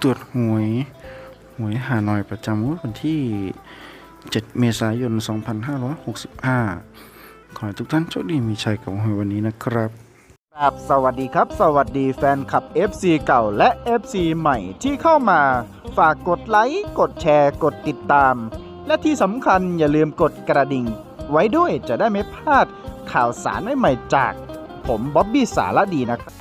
ตรวจหวย หวยหาหน่อยประจำวดวันที่ 7 เมษายน 2565 ขอให้ทุกท่านโชคดีมีชัยกับหวยวันนี้นะครับครับสวัสดีครับ สวัสดีแฟนคลับ FC เก่าและ FC ใหม่ที่เข้ามา ฝากกดไลค์กดแชร์กดติดตาม และที่สำคัญอย่าลืมกดกระดิ่ง ไว้ด้วยจะได้ไม่พลาดข่าวสารใหม่ๆจาก ผมบ๊อบบี้สารดีนะครับ